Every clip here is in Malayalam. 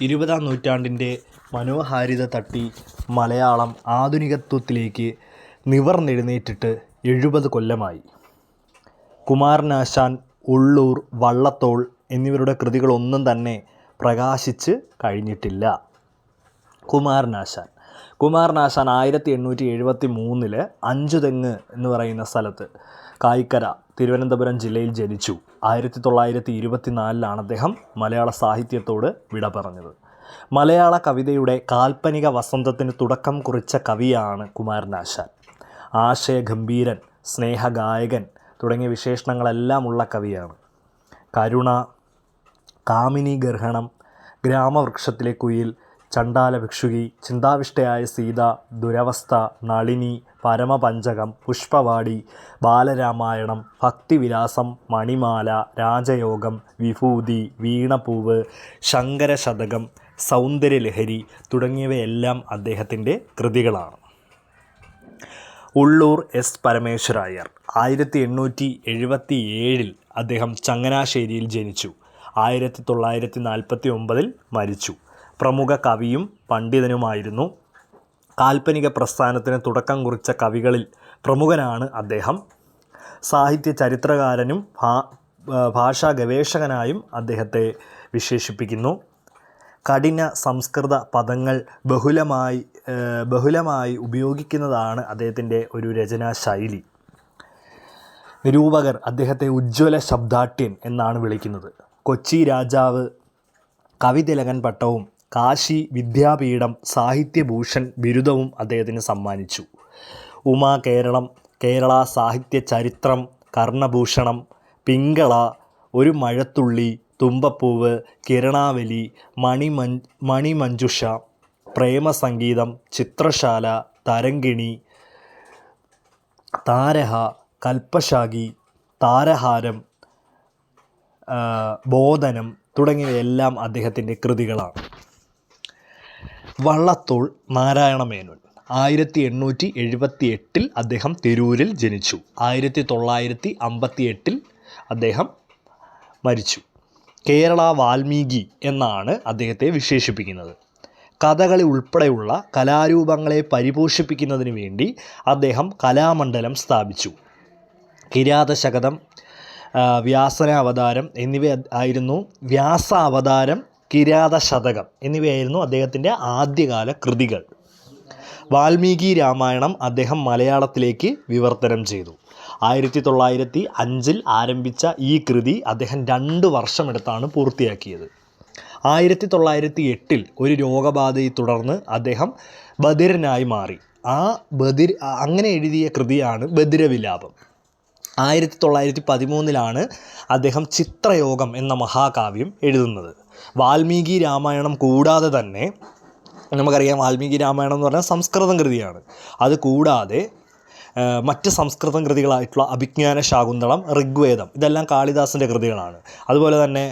ഇരുപതാം നൂറ്റാണ്ടിന്റെ മനോഹാരിത തട്ടി മലയാളം ആധുനികത്വത്തിലേക്ക് നിവർന്നെഴുന്നേറ്റിട്ട് എഴുപത് കൊല്ലമായി. കുമാരനാശാൻ ഉള്ളൂർ വള്ളത്തോൾ എന്നിവരുടെ കൃതികളൊന്നും തന്നെ പ്രകാശിച്ച് കഴിഞ്ഞിട്ടില്ല. കുമാരനാശാൻ. കുമാരനാശാൻ ആയിരത്തി എണ്ണൂറ്റി എഴുപത്തി മൂന്നിൽ അഞ്ചുതെങ്ങ് എന്ന് പറയുന്ന സ്ഥലത്ത് കായിക്കര തിരുവനന്തപുരം ജില്ലയിൽ ജനിച്ചു. ആയിരത്തി തൊള്ളായിരത്തി ഇരുപത്തി നാലിലാണ് അദ്ദേഹം മലയാള സാഹിത്യത്തോട് വിട പറഞ്ഞത്. മലയാള കവിതയുടെ കാൽപ്പനിക വസന്തത്തിന് തുടക്കം കുറിച്ച കവിയാണ് കുമാരനാശാൻ ആശയഗംഭീരൻ സ്നേഹഗായകൻ തുടങ്ങിയ വിശേഷണങ്ങളെല്ലാം ഉള്ള കവിയാണ്. കരുണ കാമിനി ഗർഹണം ഗ്രാമവൃക്ഷത്തിലെ കുയിൽ ചണ്ടാല ഭിക്ഷുകി ചിന്താവിഷ്ടയായ സീത ദുരവസ്ഥ നളിനി പരമപഞ്ചകം പുഷ്പവാടി ബാലരാമായണം ഭക്തിവിലാസം മണിമാല രാജയോഗം വിഭൂതി വീണപ്പൂവ് ശങ്കരശതകം സൗന്ദര്യലഹരി തുടങ്ങിയവയെല്ലാം അദ്ദേഹത്തിന്റെ കൃതികളാണ്. ഉള്ളൂർ എസ്. പരമേശ്വരയ്യർ ആയിരത്തി എണ്ണൂറ്റി എഴുപത്തി ഏഴിൽ അദ്ദേഹം ചങ്ങനാശ്ശേരിയിൽ ജനിച്ചു. ആയിരത്തി തൊള്ളായിരത്തി നാൽപ്പത്തി ഒമ്പതിൽ മരിച്ചു. പ്രമുഖ കവിയും പണ്ഡിതനുമായിരുന്നു കാൽപ്പനിക പ്രസ്ഥാനത്തിന് തുടക്കം കുറിച്ച കവികളിൽ പ്രമുഖനാണ് അദ്ദേഹം. സാഹിത്യ ചരിത്രകാരനും ഭാഷാ ഗവേഷകനായും അദ്ദേഹത്തെ വിശേഷിപ്പിക്കുന്നു. കഠിന സംസ്കൃത പദങ്ങൾ ബഹുലമായി ബഹുലമായി ഉപയോഗിക്കുന്നതാണ് അദ്ദേഹത്തിന്റെ ഒരു രചനാ ശൈലി. നിരൂപകർ അദ്ദേഹത്തെ ഉജ്ജ്വല ശബ്ദാട്യൻ എന്നാണ് വിളിക്കുന്നത്. കൊച്ചി രാജാവ് കവിതിലകൻ പട്ടവും കാശി വിദ്യാപീഠം സാഹിത്യഭൂഷൺ ബിരുദവും അദ്ദേഹത്തിന് സമ്മാനിച്ചു. ഉമാ കേരളം കേരള സാഹിത്യ ചരിത്രം കർണഭൂഷണം പിങ്കള ഒരു മഴത്തുള്ളി തുമ്പപ്പൂവ് കിരണാവലി മണിമൻ മണിമഞ്ജുഷ പ്രേമസംഗീതം ചിത്രശാല തരങ്കിണി താരഹ കൽപ്പശാഖി താരഹാരം ബോധനം തുടങ്ങിയവയെല്ലാം അദ്ദേഹത്തിന്റെ കൃതികളാണ്. വള്ളത്തോൾ നാരായണ മേനോൻ ആയിരത്തി എണ്ണൂറ്റി എഴുപത്തി എട്ടിൽ അദ്ദേഹം തിരൂരിൽ ജനിച്ചു. ആയിരത്തി തൊള്ളായിരത്തി അമ്പത്തി എട്ടിൽ അദ്ദേഹം മരിച്ചു. കേരള വാൽമീകി എന്നാണ് അദ്ദേഹത്തെ വിശേഷിപ്പിക്കുന്നത്. കഥകളി ഉൾപ്പെടെയുള്ള കലാരൂപങ്ങളെ പരിപോഷിപ്പിക്കുന്നതിന് വേണ്ടി അദ്ദേഹം കലാമണ്ഡലം സ്ഥാപിച്ചു. കിരാതശകതം വ്യാസന അവതാരം എന്നിവ ആയിരുന്നു വ്യാസ അവതാരം കിരാതശതകം എന്നിവയായിരുന്നു അദ്ദേഹത്തിന്റെ ആദ്യകാല കൃതികൾ. വാൽമീകി രാമായണം അദ്ദേഹം മലയാളത്തിലേക്ക് വിവർത്തനം ചെയ്തു. ആയിരത്തി തൊള്ളായിരത്തി അഞ്ചിൽ ആരംഭിച്ച ഈ കൃതി അദ്ദേഹം രണ്ട് വർഷമെടുത്താണ് പൂർത്തിയാക്കിയത്. ആയിരത്തി തൊള്ളായിരത്തി എട്ടിൽ ഒരു രോഗബാധയെ തുടർന്ന് അദ്ദേഹം ബധിരനായി മാറി. ആ ബധിർ അങ്ങനെ എഴുതിയ കൃതിയാണ് ബധിരവിലാപം. ആയിരത്തി തൊള്ളായിരത്തി പതിമൂന്നിലാണ് അദ്ദേഹം ചിത്രയോഗം എന്ന മഹാകാവ്യം എഴുതുന്നത്. വാൽമീകി രാമായണം കൂടാതെ തന്നെ നമുക്കറിയാം വാൽമീകി രാമായണം എന്ന് പറഞ്ഞാൽ സംസ്കൃതം കൃതിയാണ്. അത് കൂടാതെ മറ്റ് സംസ്കൃതം കൃതികളായിട്ടുള്ള അഭിജ്ഞാന ശാകുന്തളം ഋഗ്വേദം ഇതെല്ലാം കാളിദാസന്റെ കൃതികളാണ്. അതുപോലെ തന്നെ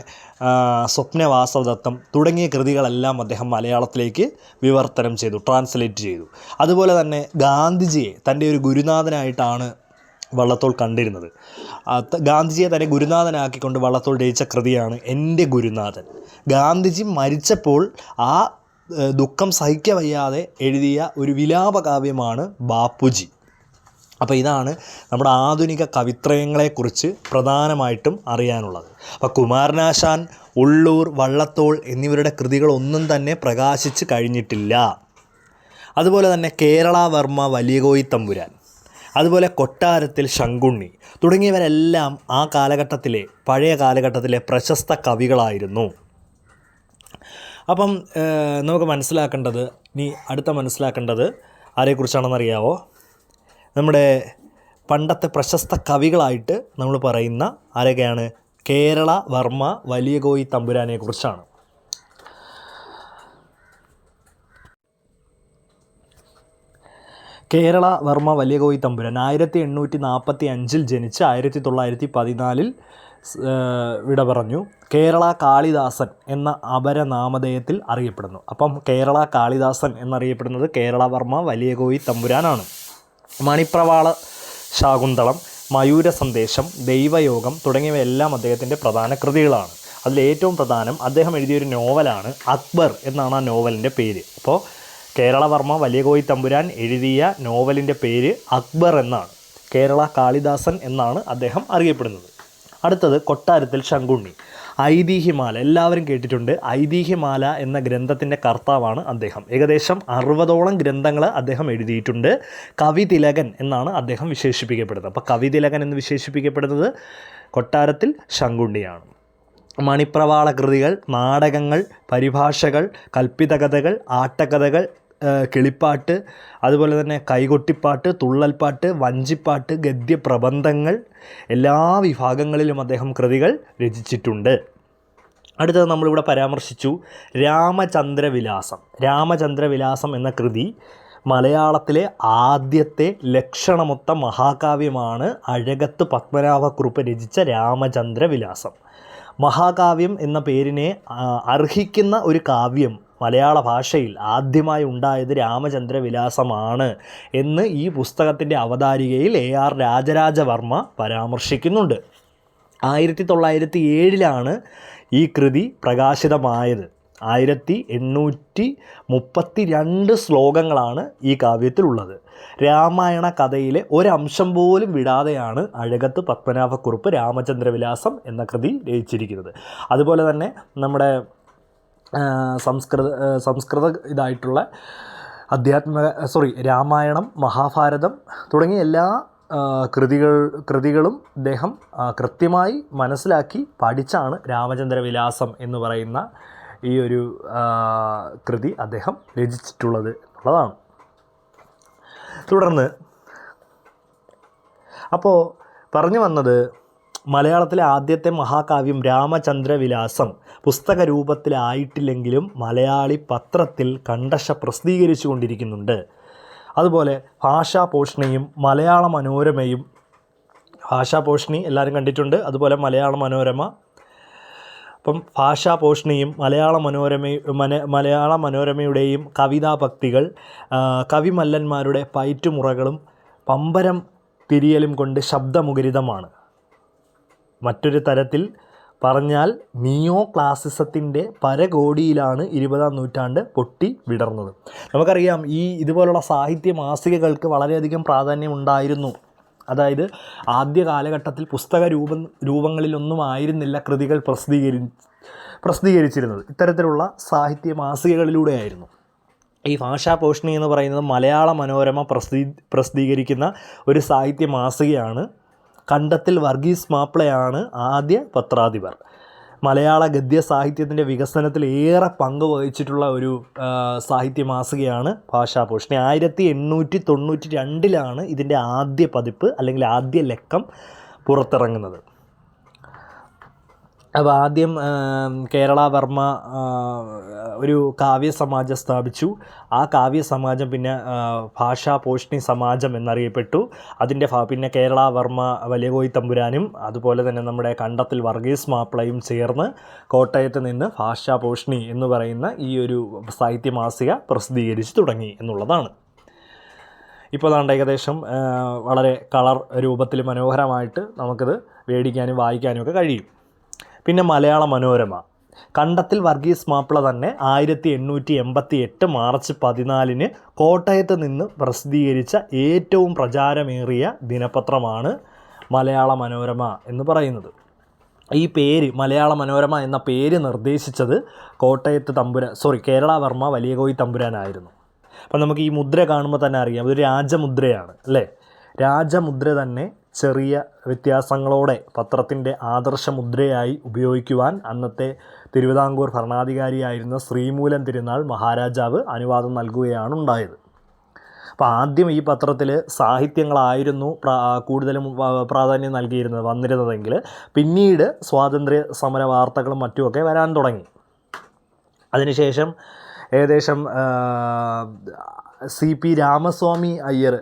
സ്വപ്നവാസവദത്തം തുടങ്ങിയ കൃതികളെല്ലാം അദ്ദേഹം മലയാളത്തിലേക്ക് വിവർത്തനം ചെയ്തു ട്രാൻസ്ലേറ്റ് ചെയ്തു. അതുപോലെ തന്നെ ഗാന്ധിജിയെ തന്റെ ഒരു ഗുരുനാഥനായിട്ടാണ് വള്ളത്തോൾ കണ്ടിരുന്നത്. ഗാന്ധിജിയെ തന്നെ ഗുരുനാഥനാക്കിക്കൊണ്ട് വള്ളത്തോൾ രചിച്ച കൃതിയാണ് എന്റെ ഗുരുനാഥൻ. ഗാന്ധിജി മരിച്ചപ്പോൾ ആ ദുഃഖം സഹിക്ക വയ്യാതെ എഴുതിയ ഒരു വിലാപകാവ്യമാണ് ബാപ്പുജി. അപ്പോൾ ഇതാണ് നമ്മുടെ ആധുനിക കവിത്രയങ്ങളെക്കുറിച്ച് പ്രധാനമായിട്ടും അറിയാനുള്ളത്. അപ്പോൾ കുമാരനാശാൻ ഉള്ളൂർ വള്ളത്തോൾ എന്നിവരുടെ കൃതികളൊന്നും തന്നെ പ്രകാശിച്ച് കഴിഞ്ഞിട്ടില്ല. അതുപോലെ തന്നെ കേരളവർമ്മ വലിയകോയി തമ്പുരാൻ അതുപോലെ കൊട്ടാരത്തിൽ ശങ്കുണ്ണി തുടങ്ങിയവരെല്ലാം ആ കാലഘട്ടത്തിലെ പഴയ കാലഘട്ടത്തിലെ പ്രശസ്ത കവികളായിരുന്നു. അപ്പം നമുക്ക് മനസ്സിലാക്കേണ്ടത് ഇനി അടുത്ത മനസ്സിലാക്കേണ്ടത് ആരെക്കുറിച്ചാണെന്നറിയാവോ? നമ്മുടെ പണ്ടത്തെ പ്രശസ്ത കവികളായിട്ട് നമ്മൾ പറയുന്ന ആരൊക്കെയാണ്? കേരള വർമ്മ വലിയകോയി തമ്പുരാനെ കുറിച്ചാണ് കേരള വർമ്മ വലിയകോയി തമ്പുരാൻ ആയിരത്തി എണ്ണൂറ്റി നാൽപ്പത്തി അഞ്ചിൽ ജനിച്ച് ആയിരത്തി തൊള്ളായിരത്തി പതിനാലിൽ വിട പറഞ്ഞു കേരള കാളിദാസൻ എന്ന അപരനാമധേയത്തിൽ അറിയപ്പെടുന്നു. അപ്പം കേരള കാളിദാസൻ എന്നറിയപ്പെടുന്നത് കേരള വർമ്മ വലിയകോയി തമ്പുരാനാണ്. മണിപ്രവാള ശാകുന്തളം മയൂര സന്ദേശം ദൈവയോഗം തുടങ്ങിയവയെല്ലാം അദ്ദേഹത്തിന്റെ പ്രധാന കൃതികളാണ്. അതിൽ ഏറ്റവും പ്രധാനം അദ്ദേഹം എഴുതിയൊരു നോവലാണ് അക്ബർ എന്നാണ് ആ നോവലിന്റെ പേര്. അപ്പോൾ കേരളവർമ്മ വലിയകോയി തമ്പുരാൻ എഴുതിയ നോവലിന്റെ പേര് അക്ബർ എന്നാണ്. കേരള കാളിദാസൻ എന്നാണ് അദ്ദേഹം അറിയപ്പെടുന്നത്. അടുത്തത് കൊട്ടാരത്തിൽ ശങ്കുണ്ണി. ഐതിഹ്യമാല. എല്ലാവരും കേട്ടിട്ടുണ്ട്. ഐതിഹ്യമാല എന്ന ഗ്രന്ഥത്തിന്റെ കർത്താവാണ് അദ്ദേഹം. ഏകദേശം അറുപതോളം ഗ്രന്ഥങ്ങൾ അദ്ദേഹം എഴുതിയിട്ടുണ്ട്. കവിതിലകൻ എന്നാണ് അദ്ദേഹം വിശേഷിപ്പിക്കപ്പെടുന്നത്. അപ്പോൾ കവിതിലകൻ എന്ന് വിശേഷിപ്പിക്കപ്പെടുന്നത് കൊട്ടാരത്തിൽ ശങ്കുണ്ണിയാണ്. മണിപ്രവാള കൃതികൾ നാടകങ്ങൾ പരിഭാഷകൾ കൽപ്പിതകഥകൾ ആട്ടക്കഥകൾ ഏഹ് കിളിപ്പാട്ട് അതുപോലെ തന്നെ കൈകൊട്ടിപ്പാട്ട് തുള്ളൽപ്പാട്ട് വഞ്ചിപ്പാട്ട് ഗദ്യപ്രബന്ധങ്ങൾ എല്ലാ വിഭാഗങ്ങളിലും അദ്ദേഹം കൃതികൾ രചിച്ചിട്ടുണ്ട്. അടുത്തത് നമ്മളിവിടെ പരാമർശിച്ചു രാമചന്ദ്രവിലാസം. രാമചന്ദ്രവിലാസം എന്ന കൃതി മലയാളത്തിലെ ആദ്യത്തെ ലക്ഷണമൊത്ത മഹാകാവ്യമാണ് അഴകത്ത് പത്മനാഭക്കുറുപ്പ് രചിച്ച രാമചന്ദ്രവിലാസം. മഹാകാവ്യം എന്ന പേരിനെ അർഹിക്കുന്ന ഒരു കാവ്യം മലയാള ഭാഷയിൽ ആദ്യമായി ഉണ്ടായത് രാമചന്ദ്രവിലാസമാണ് എന്ന് ഈ പുസ്തകത്തിന്റെ അവതാരികയിൽ എ ആർ രാജരാജവർമ്മ പരാമർശിക്കുന്നുണ്ട്. ആയിരത്തി തൊള്ളായിരത്തി ഏഴിലാണ് ഈ കൃതി പ്രകാശിതമായത്. ആയിരത്തി എണ്ണൂറ്റി മുപ്പത്തി രണ്ട് ശ്ലോകങ്ങളാണ് ഈ കാവ്യത്തിലുള്ളത്. രാമായണ കഥയിലെ ഒരംശം പോലും വിടാതെയാണ് അഴകത്ത് പത്മനാഭക്കുറുപ്പ് രാമചന്ദ്രവിലാസം എന്ന കൃതി രചിച്ചിരിക്കുന്നത്. അതുപോലെ തന്നെ നമ്മുടെ സംസ്കൃത സംസ്കൃത ഇതായിട്ടുള്ള അധ്യാത്മ സോറി രാമായണം മഹാഭാരതം തുടങ്ങിയ എല്ലാ കൃതികൾ കൃതികളും അദ്ദേഹം കൃത്യമായി മനസ്സിലാക്കി പഠിച്ചാണ് രാമചന്ദ്രവിലാസം എന്ന് പറയുന്ന ഈ ഒരു കൃതി അദ്ദേഹം രചിച്ചിട്ടുള്ളത് എന്നുള്ളതാണ്. തുടർന്ന് അപ്പോൾ പറഞ്ഞു വന്നത് മലയാളത്തിലെ ആദ്യത്തെ മഹാകാവ്യം രാമചന്ദ്രവിലാസം. പുസ്തക രൂപത്തിലായിട്ടില്ലെങ്കിലും മലയാളി പത്രത്തിൽ കണ്ടശ പ്രസിദ്ധീകരിച്ചു കൊണ്ടിരിക്കുന്നുണ്ട് അതുപോലെ ഭാഷാപോഷണിയും മലയാള മനോരമയും ഭാഷാപോഷണി എല്ലാവരും കണ്ടിട്ടുണ്ട്. അതുപോലെ മലയാള മനോരമ അപ്പം ഭാഷാപോഷണിയും മലയാള മനോരമ മന മലയാള മനോരമയുടെയും കവിതാഭക്തികൾ കവിമല്ലന്മാരുടെ പയറ്റുമുറകളും പമ്പരം തിരിയലും കൊണ്ട് ശബ്ദമുഖരിതമാണ്. മറ്റൊരു തരത്തിൽ പറഞ്ഞാൽ നിയോ ക്ലാസിസത്തിന്റെ പരകോടിയിലാണ് ഇരുപതാം നൂറ്റാണ്ട് പൊട്ടി വിടർന്നത്. നമുക്കറിയാം ഈ ഇതുപോലുള്ള സാഹിത്യ മാസികകൾക്ക് വളരെയധികം പ്രാധാന്യം ഉണ്ടായിരുന്നു അതായത് ആദ്യ കാലഘട്ടത്തിൽ പുസ്തക രൂപം രൂപങ്ങളിലൊന്നും ആയിരുന്നില്ല കൃതികൾ പ്രസിദ്ധീകരി പ്രസിദ്ധീകരിച്ചിരുന്നത്. ഇത്തരത്തിലുള്ള സാഹിത്യ മാസികകളിലൂടെയായിരുന്നു. ഈ ഭാഷാ പോഷണി എന്ന് പറയുന്നത് മലയാള മനോരമ പ്രസിദ്ധീ പ്രസിദ്ധീകരിക്കുന്ന ഒരു സാഹിത്യ മാസികയാണ് കണ്ടത്തിൽ വർഗീസ് മാപ്പിളയാണ് ആദ്യ പത്രാധിപർ. മലയാള ഗദ്യ സാഹിത്യത്തിന്റെ വികസനത്തിൽ ഏറെ പങ്ക് വഹിച്ചിട്ടുള്ള ഒരു സാഹിത്യ മാസികയാണ് ഭാഷാഭൂഷണി ആയിരത്തി എണ്ണൂറ്റി തൊണ്ണൂറ്റി രണ്ടിലാണ് ഇതിന്റെ ആദ്യ പതിപ്പ് അല്ലെങ്കിൽ ആദ്യ ലക്കം പുറത്തിറങ്ങുന്നത്. അപ്പോൾ ആദ്യം കേരള വർമ്മ ഒരു കാവ്യ സമാജം സ്ഥാപിച്ചു. ആ കാവ്യ സമാജം പിന്നെ ഭാഷാ പോഷ്ണി സമാജം എന്നറിയപ്പെട്ടു. അതിന്റെ പിന്നെ കേരള വർമ്മ വലിയകോയി തമ്പുരാനും അതുപോലെ തന്നെ നമ്മുടെ കണ്ടത്തിൽ വർഗീസ് മാപ്പിളയും ചേർന്ന് കോട്ടയത്ത് നിന്ന് ഭാഷാ പോഷ്ണി എന്ന് പറയുന്ന ഈ ഒരു സാഹിത്യ മാസിക പ്രസിദ്ധീകരിച്ചു തുടങ്ങി എന്നുള്ളതാണ്. ഇപ്പോൾ അതാണ്ട് ഏകദേശം വളരെ കളർ രൂപത്തിൽ മനോഹരമായിട്ട് നമുക്കിത് മേടിക്കാനും വായിക്കാനും ഒക്കെ കഴിയും. പിന്നെ മലയാള മനോരമ. കണ്ടത്തിൽ വർഗീസ് മാപ്പിള തന്നെ ആയിരത്തി എണ്ണൂറ്റി എൺപത്തി എട്ട് മാർച്ച് പതിനാലിന് കോട്ടയത്ത് നിന്ന് പ്രസിദ്ധീകരിച്ച ഏറ്റവും പ്രചാരമേറിയ ദിനപത്രമാണ് മലയാള മനോരമ എന്ന് പറയുന്നത്. ഈ പേര് മലയാള മനോരമ എന്ന പേര് നിർദ്ദേശിച്ചത് കോട്ടയത്ത് തമ്പുര സോറി കേരള വർമ്മ വലിയകോയി തമ്പുരാനായിരുന്നു. അപ്പം നമുക്ക് ഈ മുദ്ര കാണുമ്പോൾ തന്നെ അറിയാം ഇതൊരു രാജമുദ്രയാണ് അല്ലേ? രാജമുദ്ര തന്നെ ചെറിയ വ്യത്യാസങ്ങളോടെ പത്രത്തിന്റെ ആദർശമുദ്രയായി ഉപയോഗിക്കുവാൻ അന്നത്തെ തിരുവിതാംകൂർ ഭരണാധികാരിയായിരുന്ന ശ്രീമൂലം തിരുനാൾ മഹാരാജാവ് അനുവാദം നൽകുകയാണ് ഉണ്ടായത് അപ്പോൾ ആദ്യം ഈ പത്രത്തിൽ സാഹിത്യങ്ങളായിരുന്നു കൂടുതലും പ്രാധാന്യം നൽകിയിരുന്നത് വന്നിരുന്നതെങ്കിൽ പിന്നീട് സ്വാതന്ത്ര്യ സമര വാർത്തകളും മറ്റുമൊക്കെ വരാൻ തുടങ്ങി. അതിനുശേഷം ഏകദേശം സി പി രാമസ്വാമി അയ്യർ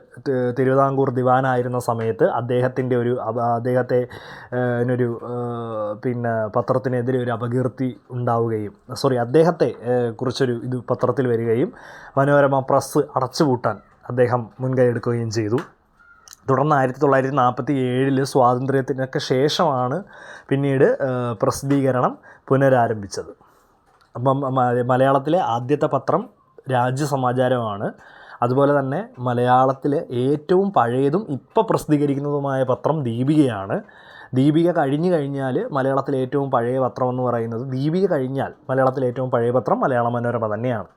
തിരുവിതാംകൂർ ദിവാനായിരുന്ന സമയത്ത് അദ്ദേഹത്തിന്റെ ഒരു അദ്ദേഹത്തെ ഒരു പിന്നെ പത്രത്തിനെതിരെ ഒരു അപകീർത്തി ഉണ്ടാവുകയും സോറി അദ്ദേഹത്തെ കുറിച്ചൊരു ഇത് പത്രത്തിൽ വരികയും മനോരമ പ്രസ് അടച്ചുപൂട്ടാൻ അദ്ദേഹം മുൻകൈ എടുക്കുകയും ചെയ്തു. തുടർന്ന് ആയിരത്തി തൊള്ളായിരത്തി നാൽപ്പത്തി ഏഴിൽ സ്വാതന്ത്ര്യത്തിനൊക്കെ ശേഷമാണ് പിന്നീട് പ്രസിദ്ധീകരണം പുനരാരംഭിച്ചത്. അപ്പം മലയാളത്തിലെ ആദ്യത്തെ പത്രം രാജ്യസമാചാരമാണ്. അതുപോലെ തന്നെ മലയാളത്തിലെ ഏറ്റവും പഴയതും ഇപ്പോൾ പ്രസിദ്ധീകരിക്കുന്നതുമായ പത്രം ദീപികയാണ്. ദീപിക കഴിഞ്ഞു കഴിഞ്ഞാൽ മലയാളത്തിലെ ഏറ്റവും പഴയ പത്രം എന്ന് പറയുന്നത് ദീപിക കഴിഞ്ഞാൽ മലയാളത്തിലെ ഏറ്റവും പഴയ പത്രം മലയാള മനോരമ തന്നെയാണ്.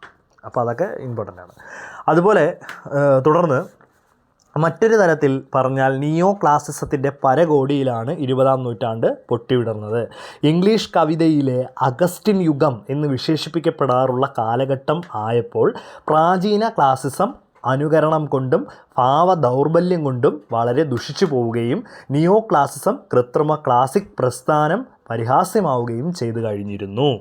അപ്പോൾ അതൊക്കെ ഇമ്പോർട്ടന്റ് ആണ്. അതുപോലെ തുടർന്ന് മറ്റൊരു തരത്തിൽ പറഞ്ഞാൽ നിയോ ക്ലാസിസത്തിന്റെ പരകോടിയിലാണ് ഇരുപതാം നൂറ്റാണ്ട് പൊട്ടിവിടുന്നത് ഇംഗ്ലീഷ് കവിതയിലെ അഗസ്റ്റിൻ യുഗം എന്ന് വിശേഷിപ്പിക്കപ്പെടാറുള്ള കാലഘട്ടം ആയപ്പോൾ പ്രാചീന ക്ലാസിസം അനുകരണം കൊണ്ടും ഭാവ ദൗർബല്യം കൊണ്ടും വളരെ ദുഷിച്ചു പോവുകയും നിയോ ക്ലാസിസം കൃത്രിമ ക്ലാസിക് പ്രസ്ഥാനം പരിഹാസ്യമാവുകയും ചെയ്തു കഴിഞ്ഞിരുന്നു.